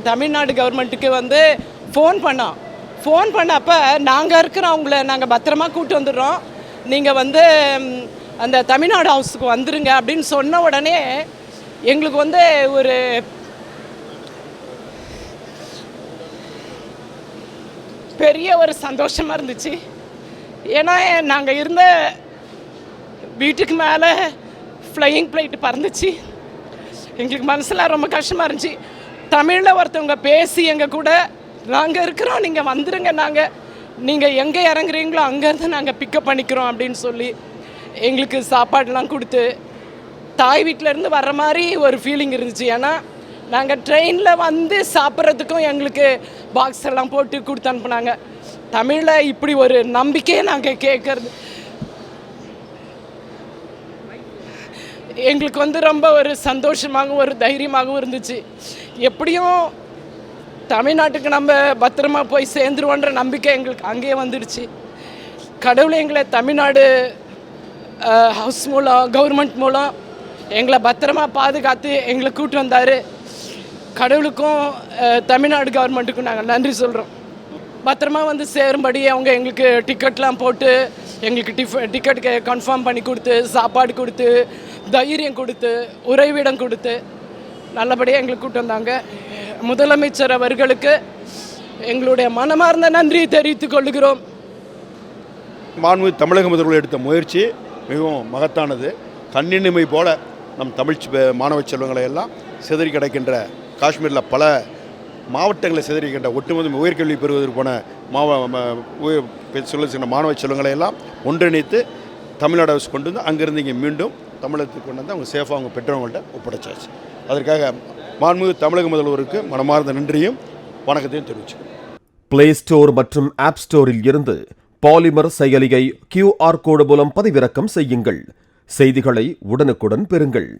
தமிழ்நாடு கவர்மெண்ட்டுக்கு வந்து ஃபோன் பண்ணோம் ஃபோன் பண்ணப்ப நாங்கள் இருக்கிறவங்கள நாங்கள் பத்திரமா கூப்பிட்டு வந்துடுறோம். நீங்கள் வந்து அந்த தமிழ்நாடு ஹவுஸுக்கு வந்துருங்க அப்படின்னு சொன்ன உடனே எங்களுக்கு வந்து ஒரு பெரிய ஒரு சந்தோஷமாக இருந்துச்சு. ஏன்னா நாங்கள் இருந்த வீட்டுக்கு மேலே ஃப்ளையிங் ஃப்ளைட்டு பறந்துச்சு. எங்களுக்கு மனசில் ரொம்ப கஷ்டமாக இருந்துச்சு. தமிழில் ஒருத்தவங்க பேசி எங்கள் கூட நாங்கள் இருக்கிறோம் நீங்கள் வந்துடுங்க நாங்கள் நீங்கள் எங்கே இறங்குறீங்களோ அங்கேருந்து நாங்கள் பிக்கப் பண்ணிக்கிறோம் அப்படின்னு சொல்லி எங்களுக்கு சாப்பாடெலாம் கொடுத்து தாய் வீட்டிலேருந்து வர்ற மாதிரி ஒரு ஃபீலிங் இருந்துச்சு. ஏன்னா நாங்கள் ட்ரெயினில் வந்து சாப்பிட்றதுக்கும் எங்களுக்கு பாக்ஸ் எல்லாம் போட்டு கொடுத்து அனுப்புனாங்க. தமிழில் இப்படி ஒரு நம்பிக்கையை நாங்கள் கேட்குறது எங்களுக்கு வந்து ரொம்ப ஒரு சந்தோஷமாகவும் ஒரு தைரியமாகவும் இருந்துச்சு. எப்படியும் தமிழ்நாட்டுக்கு நம்ம பத்திரமா போய் சேர்ந்துருவோன்ற நம்பிக்கை எங்களுக்கு அங்கேயே வந்துடுச்சு. கடவுளை எங்களை தமிழ்நாடு ஹவுஸ் மூலம் கவர்மெண்ட் மூலம் எங்களை பத்திரமா பாதுகாத்து எங்களை கூட்டு வந்தார். கடவுளுக்கும் தமிழ்நாடு கவர்மெண்ட்டுக்கும் நாங்கள் நன்றி சொல்கிறோம் பத்திரமா வந்து சேரும்படி அவங்க எங்களுக்கு டிக்கெட்லாம் போட்டு எங்களுக்கு டிஃப் டிக்கெட்டுக்கு கன்ஃபார்ம் பண்ணி கொடுத்து சாப்பாடு கொடுத்து தைரியம் கொடுத்து உறைவிடம் கொடுத்து நல்லபடியாக எங்களுக்கு கூட்டு வந்தாங்க. முதலமைச்சர் அவர்களுக்கு எங்களுடைய மனமார்ந்த நன்றியை தெரிவித்துக் கொள்கிறோம். மாண்புமிகு தமிழக முதல்வர் எடுத்த முயற்சி மிகவும் மகத்தானது. கண்ணினிமை போல நம் தமிழ் மாணவ செல்வங்களை எல்லாம் சிதறி கிடக்கின்ற காஷ்மீரில் பல மாவட்டங்களை சிதறிக்கின்ற ஒட்டுமொத்த உயர்கல்வி பெறுவதற்கான மாவ உயர் சொல்ல சென்ற மாணவ செல்வங்களை எல்லாம் ஒன்றிணைத்து தமிழ்நாடு அரசு கொண்டு வந்து அங்கேருந்து இங்கே மீண்டும் தமிழகத்துக்கு கொண்டு வந்து அவங்க சேஃபாக அவங்க பெற்றவங்கள்ட்ட ஒப்படைச்சாச்சு. அதற்காக மாண்புமிகு தமிழக முதல்வருக்கு மனமார்ந்த நன்றியும் வணக்கத்தையும் தெரிவிச்சுக்கிறேன். பிளே ஸ்டோர் மற்றும் ஆப் ஸ்டோரில் இருந்து பாலிமர் செயலியை கியூஆர் கோடு மூலம் பதிவிறக்கம் செய்யுங்கள். செய்திகளை உடனுக்குடன் பெறுங்கள்.